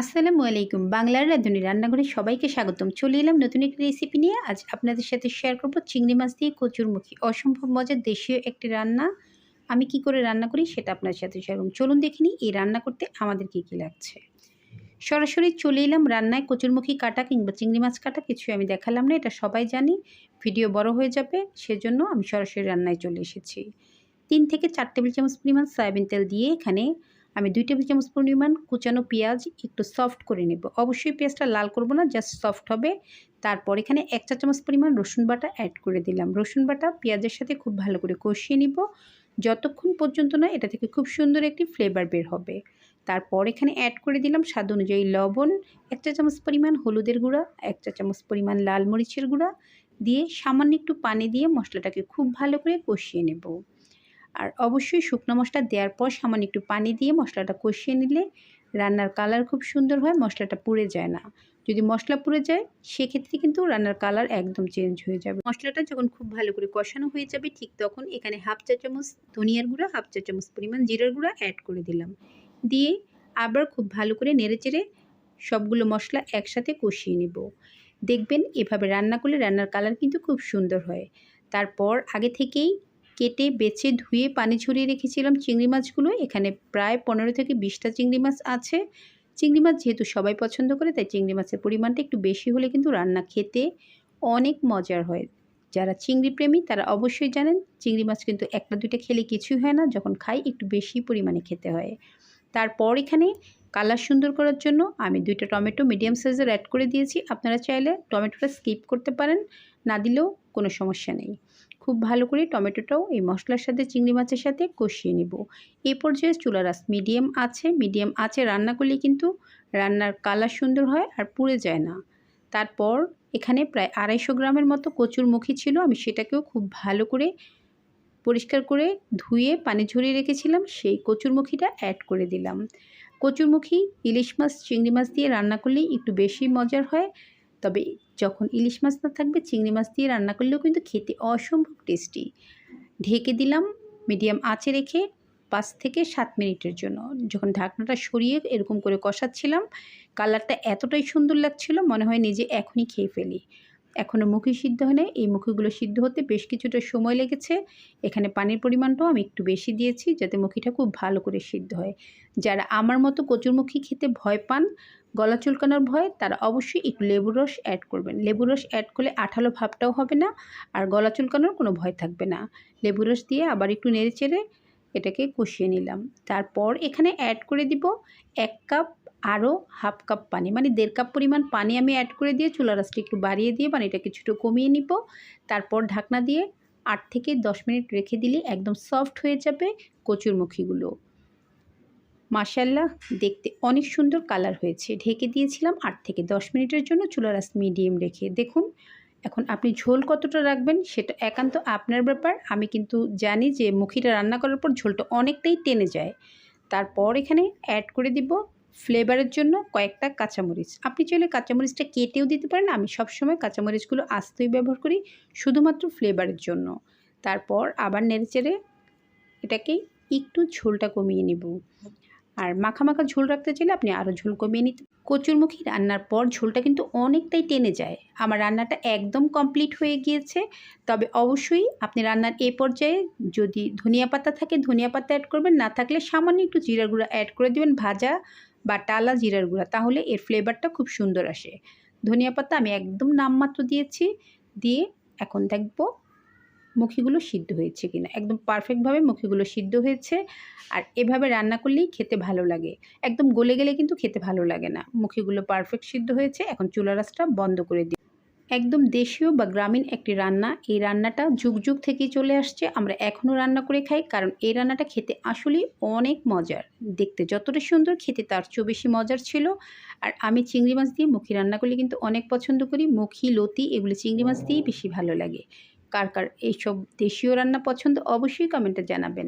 আসসালামু আলাইকুম। বাংলার রাঁধুনি রান্নাঘরে সবাইকে স্বাগতম। চলে এলাম নতুন একটি রেসিপি নিয়ে। আজ আপনাদের সাথে শেয়ার করব চিংড়ি মাছ দিয়ে কচুরমুখী অসম্ভব মজার দেশীয় একটি রান্না। আমি কি করে রান্না করি সেটা আপনাদের সাথে শেয়ার করুন চলুন দেখে নিই এই রান্না করতে আমাদের কী কী লাগছে। সরাসরি চলে এলাম রান্নায় কচুরমুখী কাটা কিংবা চিংড়ি মাছ কাটা। কিছু আমি দেখালাম না, এটা সবাই জানি। ভিডিও বড় হয়ে যাবে, সেজন্য আমি সরাসরি রান্নায় চলে এসেছি। তিন থেকে চার টেবিল চামচ পরিমাণ সয়াবিন তেল দিয়ে এখানে আমি দুই টেবিল চামচ পরিমাণ কুচানো পেঁয়াজ একটু সফট করে নেব। অবশ্যই পেঁয়াজটা লাল করব না জাস্ট সফট হবে। তারপর এখানে এক চা চামচ পরিমাণ রসুন বাটা অ্যাড করে দিলাম। রসুন বাটা পেঁয়াজের সাথে খুব ভালো করে কষিয়ে নিব। যতক্ষণ পর্যন্ত না, এটা থেকে খুব সুন্দর একটি ফ্লেভার বের হবে। তারপর এখানে অ্যাড করে দিলাম স্বাদ অনুযায়ী লবণ, এক চা চামচ পরিমাণ হলুদের গুঁড়া, এক চা চামচ পরিমাণ লাল মরিচের গুঁড়া দিয়ে সামান্য একটু পানি দিয়ে মশলাটাকে খুব ভালো করে কষিয়ে নেব। আর অবশ্যই শুকনো মশলা দেওয়ার পর সামান্য একটু পানি দিয়ে মশলাটা কষিয়ে নিলে রান্নার কালার খুব সুন্দর হয়, মশলাটা পুড়ে যায় না। যদি মশলা পুড়ে যায়, সেক্ষেত্রে কিন্তু রান্নার কালার একদম চেঞ্জ হয়ে যাবে। মশলাটা যখন খুব ভালো করে কষানো হয়ে যাবে, ঠিক তখন এখানে হাফ চা চামচ ধনিয়ার গুঁড়া, হাফ চা চামচ পরিমাণ জিরার গুঁড়া অ্যাড করে দিলাম। দিয়ে আবার খুব ভালো করে নেড়েচেড়ে সবগুলো মশলা একসাথে কষিয়ে নেব। দেখবেন এভাবে রান্না করলে রান্নার কালার কিন্তু খুব সুন্দর হয়। তারপর আগে থেকেই কেটে বেছে ধুয়ে পানি ঝরিয়ে রেখেছিলাম চিংড়ি মাছগুলো। এখানে প্রায় পনেরো থেকে বিশটা চিংড়ি মাছ আছে। চিংড়ি মাছ যেহেতু সবাই পছন্দ করে, তাই চিংড়ি মাছের পরিমাণটা একটু বেশি হলে কিন্তু রান্না খেতে অনেক মজার হয়। যারা চিংড়ি প্রেমী, তারা অবশ্যই জানেন, চিংড়ি মাছ কিন্তু একটা দুইটা খেলে কিছুই হয় না, যখন খাই একটু বেশি পরিমাণে খেতে হয়। তারপর এখানে কালার সুন্দর করার জন্য আমি দুইটা টমেটো মিডিয়াম সাইজের অ্যাড করে দিয়েছি। আপনারা চাইলে টমেটোটা স্কিপ করতে পারেন, না দিলেও কোনো সমস্যা নেই। খুব ভালো করে টমেটোটাও এই মশলার সাথে, চিংড়ি মাছের সাথে কষিয়ে নেব। এই পর্যায়ে চুলার আঁচ মিডিয়াম আছে। মিডিয়াম আছে রান্না করলে কিন্তু রান্নার কালার সুন্দর হয় আর পুড়ে যায় না। তারপর এখানে প্রায় আড়াইশো গ্রামের মতো কচুর মুখী ছিল। আমি সেটাকেও খুব ভালো করে পরিষ্কার করে ধুয়ে পানি ঝরিয়ে রেখেছিলাম। সেই কচুরমুখীটা অ্যাড করে দিলাম। কচুরমুখী ইলিশ মাছ, চিংড়ি মাছ দিয়ে রান্না করলেই একটু বেশি মজার হয়। তবে যখন ইলিশ মাছ না থাকবে, চিংড়ি মাছ দিয়ে রান্না করলেও কিন্তু খেতে অসম্ভব টেস্টি। ঢেকে দিলাম মিডিয়াম আঁচে রেখে পাঁচ থেকে সাত মিনিটের জন্য। যখন ঢাকনাটা সরিয়ে এরকম করে কষাচ্ছিলাম, কালারটা এতটাই সুন্দর লাগছিল, মনে হয় নিজে এখনই খেয়ে ফেলি। এখনও মুখি সিদ্ধ হয় না এই মুখিগুলো সিদ্ধ হতে বেশ কিছুটা সময় লেগেছে। এখানে পানির পরিমাণটাও আমি একটু বেশি দিয়েছি যাতে মুখিটা খুব ভালো করে সিদ্ধ হয়। যারা আমার মতো কচুরমুখী খেতে ভয় পান, গলা চুলকানোর ভয়, তারা অবশ্যই একটু লেবুর রস অ্যাড করবেন। লেবুর রস অ্যাড করলে আঠালো ভাবটাও হবে না আর গলা চুলকানোর কোনো ভয় থাকবে না। লেবুর রস দিয়ে আবার একটু নেড়ে চেড়ে এটাকে কষিয়ে নিলাম। তারপর এখানে অ্যাড করে দিব এক কাপ আরও হাফ কাপ পানি মানে দেড় কাপ পরিমাণ পানি আমি অ্যাড করে দিয়ে চুলা রাসটা একটু বাড়িয়ে দিয়ে পানিটা কিছুটা কমিয়ে নিব। তারপর ঢাকনা দিয়ে আট থেকে দশ মিনিট রেখে দিলে একদম সফট হয়ে যাবে কচুরমুখীগুলো। মাসাল্লাহ দেখতে অনেক সুন্দর কালার হয়েছে। ঢেকে দিয়েছিলাম আট থেকে দশ মিনিটের জন্য চুলা রাস মিডিয়াম রেখে। দেখুন, এখন আপনি ঝোল কতটা রাখবেন সেটা একান্ত আপনার ব্যাপার। আমি কিন্তু জানি যে মুখিটা রান্না করার পর ঝোলটা অনেকটাই টেনে যায়। তারপর এখানে অ্যাড করে দিব ফ্লেভারের জন্য কয়েকটা কাঁচামরিচ। আপনি চাইলে কাঁচামরিচটা কেটেও দিতে পারেন। আমি সবসময় কাঁচামরিচগুলো আস্তই ব্যবহার করি শুধুমাত্র ফ্লেভারের জন্য। তারপর আবার নেড়েচেড়ে এটাকে একটু ঝোলটা কমিয়ে নেব। আর মাখা মাখা ঝোল রাখতে চাইলে আপনি আরও ঝোল কমিয়ে নিতে কচুরমুখী রান্নার পর ঝোলটা কিন্তু অনেকটাই টেনে যায়। আমার রান্নাটা একদম কমপ্লিট হয়ে গিয়েছে। তবে অবশ্যই আপনি রান্নার এ পর্যায়ে যদি ধনিয়া পাতা থাকে, ধনিয়া পাতা অ্যাড করবেন। না থাকলে সামান্য একটু জিরার গুঁড়া অ্যাড করে দেবেন ভাজা বা টালা জিরার গুঁড়া। তাহলে এর ফ্লেভারটা খুব সুন্দর আসে। ধনিয়া পাতা আমি একদম নামমাত্র দিয়েছি। দিয়ে এখন দেখব মুখিগুলো সিদ্ধ হয়েছে কিনা। একদম পারফেক্টভাবে মুখিগুলো সিদ্ধ হয়েছে। আর এভাবে রান্না করলেই খেতে ভালো লাগে। একদম গলে গেলে কিন্তু খেতে ভালো লাগে না। মুখিগুলো পারফেক্ট সিদ্ধ হয়েছে। এখন চুলা রাসটা বন্ধ করে দিই। একদম দেশীয় বা গ্রামীণ একটি রান্না। এই রান্নাটা যুগ যুগ থেকেই চলে আসছে। আমরা এখনও রান্না করে খাই। কারণ এই রান্নাটা খেতে আসলেই অনেক মজার। দেখতে যতটা সুন্দর, খেতে তার চেয়েও বেশি মজার ছিল। আর আমি চিংড়ি মাছ দিয়ে মুখি রান্না করলে কিন্তু অনেক পছন্দ করি। মুখি, লতি, এগুলো চিংড়ি মাছ দিয়েই বেশি ভালো লাগে। কার কার এইসব দেশীয় রান্না পছন্দ অবশ্যই কমেন্টে জানাবেন।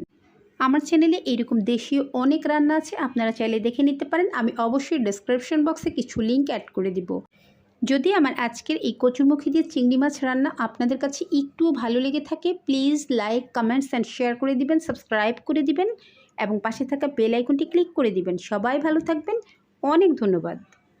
আমার চ্যানেলে এইরকম দেশীয় অনেক রান্না আছে, আপনারা চাইলে দেখে নিতে পারেন। আমি অবশ্যই ডেসক্রিপশন বক্সে কিছু লিঙ্ক অ্যাড করে দিব। যদি আমার আজকের এই কচুরমুখী দিয়ে চিংড়ি মাছ রান্না আপনাদের কাছে একটুও ভালো লেগে থাকে please like comments and share করে দিবেন সাবস্ক্রাইব করে দিবেন এবং পাশে থাকা বেল আইকনটি ক্লিক করে দিবেন। সবাই ভালো থাকবেন। অনেক ধন্যবাদ।